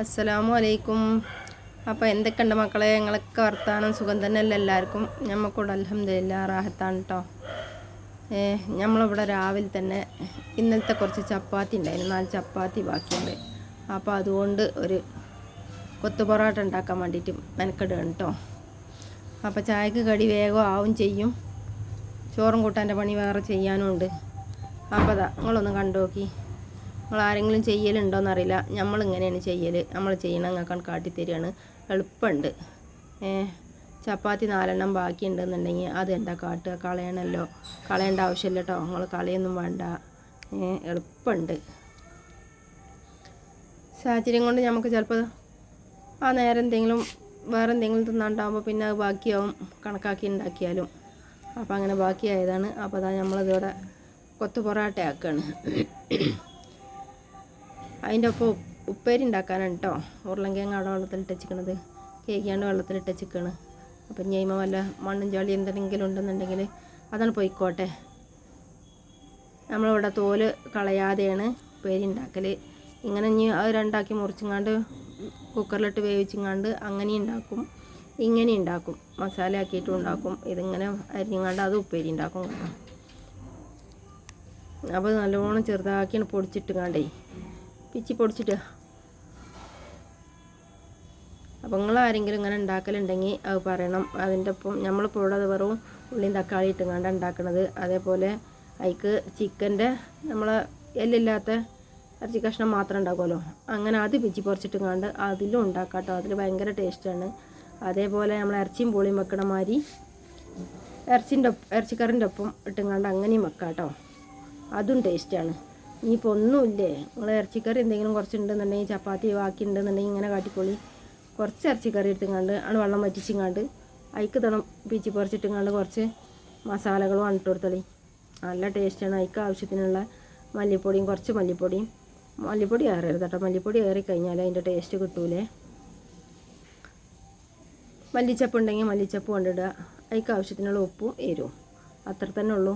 അസ്സലാമു അലൈക്കും അപ്പോൾ എന്തൊക്കെയുണ്ട് മക്കളെ? ഞങ്ങളൊക്കെ വർത്താനം സുഖം തന്നെയല്ല എല്ലാവർക്കും? ഞമ്മക്കൂടെ അലഹമില്ല റാഹത്താണ് കേട്ടോ ഞമ്മളിവിടെ രാവിലെ തന്നെ ഇന്നലത്തെ കുറച്ച് ചപ്പാത്തി ഉണ്ടായിരുന്നു. നാല് ചപ്പാത്തി ബാക്കിയുണ്ട്. അപ്പോൾ അതുകൊണ്ട് ഒരു കൊത്തു പൊറോട്ട ഉണ്ടാക്കാൻ വേണ്ടിയിട്ട് മെനക്കെടുകയാണ് കേട്ടോ അപ്പോൾ ചായക്ക് കടി വേഗം ആവും ചെയ്യും. ചോറും കൂട്ടാന്റെ പണി വേറെ ചെയ്യാനും ഉണ്ട് അപ്പോൾ അതാ നിങ്ങളൊന്ന് കണ്ടു നോക്കി. നിങ്ങൾ ആരെങ്കിലും ചെയ്യലുണ്ടോയെന്ന് അറിയില്ല നമ്മൾ ഇങ്ങനെയാണ് ചെയ്യൽ നമ്മൾ ചെയ്യണം നിങ്ങൾക്ക് കാട്ടിത്തരികയാണ് എളുപ്പമുണ്ട് ചപ്പാത്തി നാലെണ്ണം ബാക്കിയുണ്ടെന്നുണ്ടെങ്കിൽ അത് എന്താ കാട്ടുക? കളയണമല്ലോ കളയേണ്ട ആവശ്യമില്ല കേട്ടോ നിങ്ങൾ കളയൊന്നും വേണ്ട. എളുപ്പമുണ്ട് സാഹചര്യം കൊണ്ട് നമുക്ക് ചിലപ്പോൾ ആ നേരം എന്തെങ്കിലും വേറെ എന്തെങ്കിലും തിന്നാണ്ടാകുമ്പോൾ പിന്നെ അത് ബാക്കിയാവും. കണക്കാക്കി ഉണ്ടാക്കിയാലും അപ്പോൾ അങ്ങനെ ബാക്കിയായതാണ്. അപ്പോൾ അതാ നമ്മളിതിവിടെ കൊത്തു പൊറാട്ട ആക്കുകയാണ് അതിന്റെ ഒപ്പം ഉപ്പേരി ഉണ്ടാക്കാനാണ് കേട്ടോ ഉരുളങ്കിഴങ്ങ് അവിടെ വെള്ളത്തിലിട്ട് വെച്ചിക്കണത് കേക്കിയാണ്ട് വെള്ളത്തിലിട്ട് വെച്ചിക്കണ് അപ്പം ഞൈമ വല്ല മണ്ണും ചാളി എന്തെങ്കിലും ഉണ്ടെന്നുണ്ടെങ്കിൽ അതാണ് പോയിക്കോട്ടെ. നമ്മളിവിടെ തോൽ കളയാതെയാണ് ഉപ്പേരി ഉണ്ടാക്കൽ ഇങ്ങനെ ഇനി അത് രണ്ടാക്കി മുറിച്ചിങ്ങാണ്ട് കുക്കറിലിട്ട് വേവിച്ചിങ്ങാണ്ട് അങ്ങനെ ഉണ്ടാക്കും. ഇങ്ങനെ ഉണ്ടാക്കും. മസാല ആക്കിയിട്ടും ഉണ്ടാക്കും. ഇതിങ്ങനെ അരിഞ്ഞങ്ങാണ്ട് അത് ഉപ്പേരി ഉണ്ടാക്കും. അപ്പോൾ നല്ലോണം ചെറുതാക്കിയാണ് പൊടിച്ചിട്ടുങ്ങാണ്ടേ. പിച്ചി പൊടിച്ചിട്ട്. അപ്പോൾ നിങ്ങൾ ആരെങ്കിലും ഇങ്ങനെ ഉണ്ടാക്കലുണ്ടെങ്കിൽ അത് പറയണം. അതിന്റെ ഒപ്പം നമ്മളിപ്പോൾ ഇവിടെ വെറും ഉള്ളിയും തക്കാളി ഇട്ടുങ്ങാണ്ട് ഉണ്ടാക്കണത്. അതേപോലെ അതിക്ക് ചിക്കന്റെ നമ്മൾ എല്ലില്ലാത്ത ഇറച്ചി കഷ്ണം മാത്രം ഉണ്ടാക്കുമല്ലോ. അങ്ങനെ അത് പിച്ചി പൊറിച്ചിട്ടുങ്ങാണ്ട് അതിലും ഉണ്ടാക്കാം കേട്ടോ അതിൽ ഭയങ്കര ടേസ്റ്റാണ് അതേപോലെ നമ്മൾ ഇറച്ചിയും പുളിയും വെക്കണ മാതിരി ഇറച്ചിന്റെ ഒപ്പം ഇറച്ചിക്കറിന്റെ ഒപ്പം ഇട്ടുങ്ങാണ്ട് അങ്ങനെയും വെക്കാം കേട്ടോ അതും ടേസ്റ്റാണ് ഇനിയിപ്പോൾ ഒന്നുമില്ലേ? നിങ്ങൾ ഇറച്ചിക്കറി എന്തെങ്കിലും കുറച്ചുണ്ടെന്നുണ്ടെങ്കിൽ ചപ്പാത്തി ബാക്കി ഉണ്ടെന്നുണ്ടെങ്കിൽ ഇങ്ങനെ കാട്ടിക്കൊള്ളി കുറച്ച് ഇറച്ചിക്കറി എടുത്തുങ്ങാണ്ട് ആണ് വെള്ളം വറ്റിച്ചിങ്ങാണ്ട് അയക്ക് തണം പീച്ചി പറിച്ചിട്ടുങ്ങാണ്ട് കുറച്ച് മസാലകളും അണിട്ട് കൊടുത്തളി. നല്ല ടേസ്റ്റാണ് അയക്ക് ആവശ്യത്തിനുള്ള മല്ലിപ്പൊടിയും കുറച്ച് മല്ലിപ്പൊടിയും. മല്ലിപ്പൊടി ഏറരുത് കേട്ടോ. മല്ലിപ്പൊടി ഏറി കഴിഞ്ഞാൽ അതിന്റെ ടേസ്റ്റ് കിട്ടൂലേ. മല്ലിച്ചപ്പ് ഉണ്ടെങ്കിൽ മല്ലിച്ചപ്പ് കൊണ്ടിടുക. അതിക്ക് ആവശ്യത്തിനുള്ള ഉപ്പും എരിവും. അത്ര തന്നെ ഉള്ളൂ.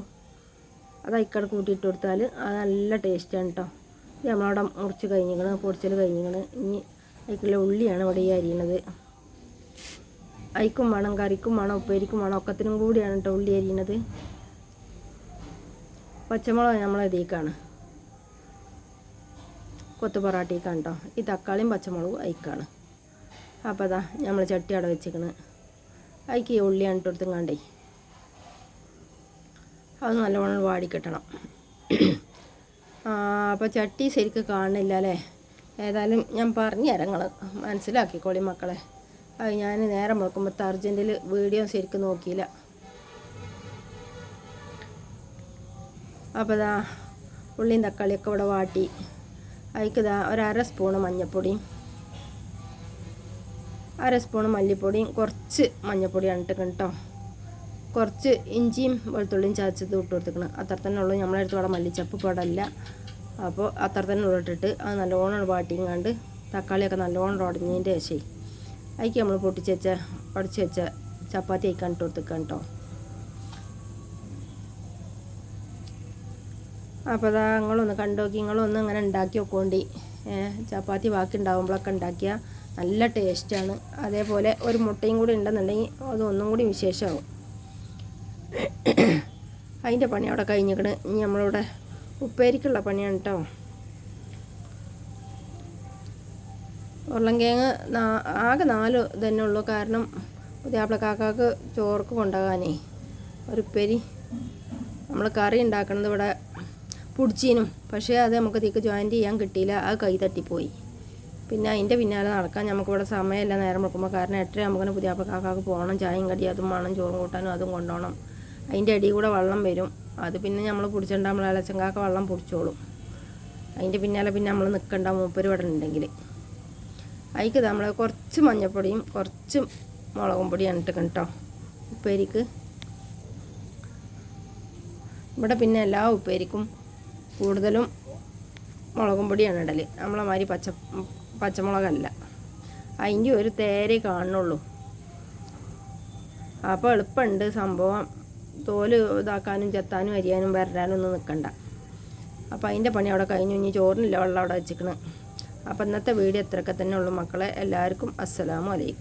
അത് അയക്കട കൂട്ടിയിട്ട് കൊടുത്താൽ അത് നല്ല ടേസ്റ്റാണ് കേട്ടോ നമ്മളവിടെ മുറിച്ച് കഴിഞ്ഞിക്കണ് പൊടിച്ചൽ കഴിഞ്ഞിക്കണ്. ഇനി അതിക്കുള്ള ഉള്ളിയാണ് ഇവിടെ ഈ അരിയണത്. അയക്കും വേണം കറിക്കും വേണം ഉപ്പേരിക്കും വേണം ഒക്കത്തിനും കൂടിയാണ് കേട്ടോ ഉള്ളി അരിയണത്. പച്ചമുളക് നമ്മൾ ഇതിലേക്കാണ് കൊത്തു പൊറാട്ടേക്കാണ് കേട്ടോ ഈ തക്കാളിയും പച്ചമുളകും അയക്കാണ്. അപ്പോൾ അതാ നമ്മൾ ചട്ടി അവിടെ വെച്ചിക്കണ്. അതിക്ക് ഉള്ളിയാണ് ഇട്ട് കൊടുത്തുങ്ങാണ്ടേ. അത് നല്ലവണ്ണം വാടിക്കിട്ടണം. അപ്പോൾ ചട്ടി ശരിക്കും കാണുന്നില്ല അല്ലേ ഏതായാലും ഞാൻ പറഞ്ഞു തരാം നിങ്ങൾ മനസ്സിലാക്കിക്കോളി മക്കളെ. അത് ഞാൻ നേരം വെക്കുമ്പോൾ അർജന്റിൽ വീഡിയോ ശരിക്കും നോക്കിയില്ല. അപ്പോൾ ഇതാ ഉള്ളിയും തക്കാളിയൊക്കെ ഇവിടെ വാട്ടി. അതിക്ക് ഇതാ ഒരു അര സ്പൂണ് മഞ്ഞൾപ്പൊടിയും അര സ്പൂണ് മല്ലിപ്പൊടിയും കുറച്ച് മഞ്ഞൾപ്പൊടിയാണ് ഇട്ടിട്ടുണ്ട് കേട്ടോ കുറച്ച് ഇഞ്ചിയും വെളുത്തുള്ളിയും ചതച്ചത് ഇട്ട് കൊടുത്തിക്കണം. അത്ര തന്നെ ഉള്ളൂ. നമ്മളെ അടുത്ത് ഇവിടെ മല്ലിച്ചപ്പ് പടല്ല അപ്പോൾ അത്ര തന്നെ ഉള്ളിട്ടിട്ട് അത് നല്ലോണം വാട്ടിയും കണ്ട് തക്കാളിയൊക്കെ നല്ലോണം ഉടഞ്ഞതിന്റെ ശേഷം അതിക്ക് നമ്മൾ പൊട്ടിച്ച് വെച്ച ഉടച്ച് വെച്ച ചപ്പാത്തി അയക്കാൻ ഇട്ട് കൊടുത്തേക്കാം കേട്ടോ അപ്പോൾ അതാ നിങ്ങളൊന്ന് കണ്ടോക്കി നിങ്ങളൊന്ന് അങ്ങനെ ഉണ്ടാക്കി വെക്കോണ്ടി ചപ്പാത്തി ബാക്കി ഉണ്ടാകുമ്പോഴൊക്കെ ഉണ്ടാക്കിയാൽ നല്ല ടേസ്റ്റാണ് അതേപോലെ ഒരു മുട്ടയും കൂടി ഉണ്ടെന്നുണ്ടെങ്കിൽ അതൊന്നും കൂടി വിശേഷമാവും. അതിന്റെ പണി അവിടെ കഴിഞ്ഞിക്കണ്. ഇനി നമ്മളിവിടെ ഉപ്പേരിക്കുള്ള പണിയാണ് കേട്ടോ ഉരുളൻകിഴങ്ങ് നാ- ആകെ നാല് തന്നെ ഉള്ളൂ. കാരണം പുതിയാപ്പിള കാക്കാക്ക് ചോർക്ക് കൊണ്ടുപോകാനേ. ഒരു ഉപ്പേരി. നമ്മൾ കറി ഉണ്ടാക്കണത് ഇവിടെ പുടിച്ചീനും. പക്ഷേ അത് നമുക്ക് തീക്ക് ജോയിന്റ് ചെയ്യാൻ കിട്ടിയില്ല. അത് കൈ തട്ടിപ്പോയി. പിന്നെ അതിന്റെ പിന്നാലെ നടക്കാൻ നമുക്കിവിടെ സമയമില്ല. നേരം വെക്കുമ്പോൾ കാരണം എട്ടര നമുക്കിങ്ങനെ പുതിയാപ്പിള കാക്കാക്ക് പോകണം. ചായയും കടി അതും വേണം. ചോറും കൂട്ടാനും അതും കൊണ്ടുപോകണം. അതിന്റെ അടിയിൽ കൂടെ വെള്ളം വരും. അത് പിന്നെ നമ്മൾ പിടിച്ചിട്ട് നമ്മൾ ഇളച്ചങ്കാക്ക വെള്ളം പിടിച്ചോളും അതിന്റെ പിന്നാലെ പിന്നെ നമ്മൾ നിൽക്കണ്ട മൂപ്പര് ഇവിടെ ഉണ്ടെങ്കിൽ അതിക്ക് നമ്മൾ കുറച്ച് മഞ്ഞൾപ്പൊടിയും കുറച്ച് മുളകും പൊടിയും ഇട്ടിക്കണം കേട്ടോ ഉപ്പേരിക്ക്. ഇവിടെ പിന്നെ എല്ലാ ഉപ്പേരിക്കും കൂടുതലും മുളകും പൊടിയാണ് ഇടൽ നമ്മളെ മാതിരി പച്ച പച്ചമുളകല്ല. അതിന്റെ ഒരു തേരെ കാണുള്ളൂ അപ്പോൾ എളുപ്പമുണ്ട് സംഭവം. തോൽ ഇതാക്കാനും ചെത്താനും അരിയാനും വരാനും ഒന്നും നിൽക്കണ്ട അപ്പോൾ അതിന്റെ പണി അവിടെ കഴിഞ്ഞു. ഇനി ചോറിനില്ല വെള്ളം അവിടെ വെച്ചിരിക്കണം അപ്പോൾ ഇന്നത്തെ വീഡിയോ ഇത്രയൊക്കെ തന്നെ ഉള്ളൂ. മക്കളെ എല്ലാവർക്കും അസ്സലാമു അലൈക്കും.